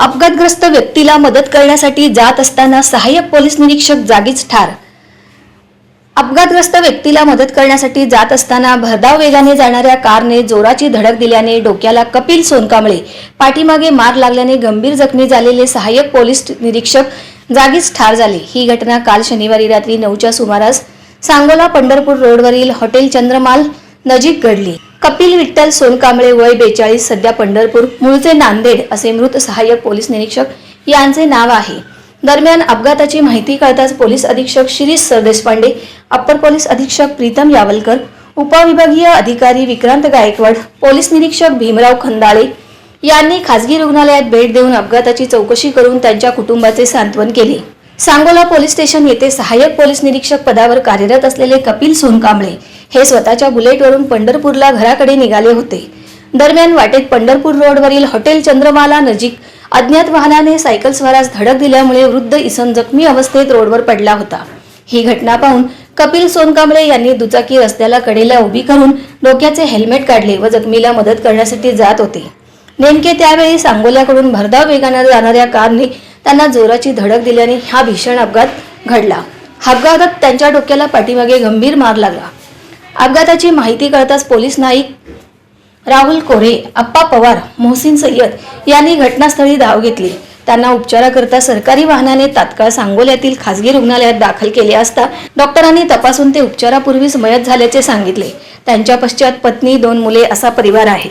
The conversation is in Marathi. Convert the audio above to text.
अपघातग्रस्त व्यक्तीला मदत करण्यासाठी जात असताना सहाय्यक पोलीस निरीक्षक जागीच ठार. अपघातग्रस्त व्यक्तीला मदत करण्यासाठी जात असताना भरधाव वेगाने जाणाऱ्या कारने जोराची धडक दिल्याने डोक्याला कपिल सोनकांबळे पाठीमागे मार लागल्याने गंभीर जखमी झालेले सहाय्यक पोलीस निरीक्षक जागीच ठार झाले. ही घटना काल शनिवारी रात्री नऊच्या सुमारास सांगोला पंढरपूर रोडवरील हॉटेल चंद्रमाल नजीक घडली. कपिल विठ्ठल सोनकांबळे वय बेचाळीस सध्या पंढरपूर मूळचे नांदेड असे मृत सहाय्यक पोलीस निरीक्षक यांचे नाव आहे. दरम्यान अपघाताची माहिती कळताच पोलीस अधीक्षक शिरीष सरदेशपांडे अप्पर पोलीस अधीक्षक प्रीतम यावलकर उपविभागीय अधिकारी विक्रांत गायकवाड पोलीस निरीक्षक भीमराव खंदाळे यांनी खासगी रुग्णालयात भेट देऊन अपघाताची चौकशी करून त्यांच्या कुटुंबाचे सांत्वन केले. सांगोला पोलीस स्टेशन येथे सहाय्यक पोलीस निरीक्षक पदावर कार्यरत असलेले कपिल सोनकांबळे हे स्वतःच्या बुलेटवरून पंढरपूरला घराकडे निघाले होते. दरम्यान वाटेत पंढरपूर रोडवरील हॉटेल चंद्रमाला नजीक अज्ञात वाहनाने सायकल स्वारास धडक दिल्यामुळे वृद्ध इसम जखमी अवस्थेत रोडवर पडला होता. ही घटना पाहून कपिल सोनकांबळे यांनी दुचाकी रस्त्याला कडेला उभी करून डोक्याचे हेल्मेट काढले व जखमीला मदत करण्यासाठी जात होते. नेमके त्यावेळी सांगोल्याकडून भरधाव वेगाने जाणाऱ्या कारने त्यांना जोराची धडक दिल्याने हा भीषण अपघात घडला. अपघातात त्यांच्या डोक्याला पाठीमागे गंभीर मार लागला. अपघाताची माहिती कळताच पोलीस नाईक राहुल कोरे अप्पा पवार मोहसिन सय्यद यांनी घटनास्थळी धाव घेतली. त्यांना उपचाराकरता सरकारी वाहनाने तात्काळ सांगोल्यातील खासगी रुग्णालयात दाखल केले असता डॉक्टरांनी तपासून ते उपचारापूर्वीच मयत झाल्याचे सांगितले. त्यांच्या पश्चात पत्नी दोन मुले असा परिवार आहे.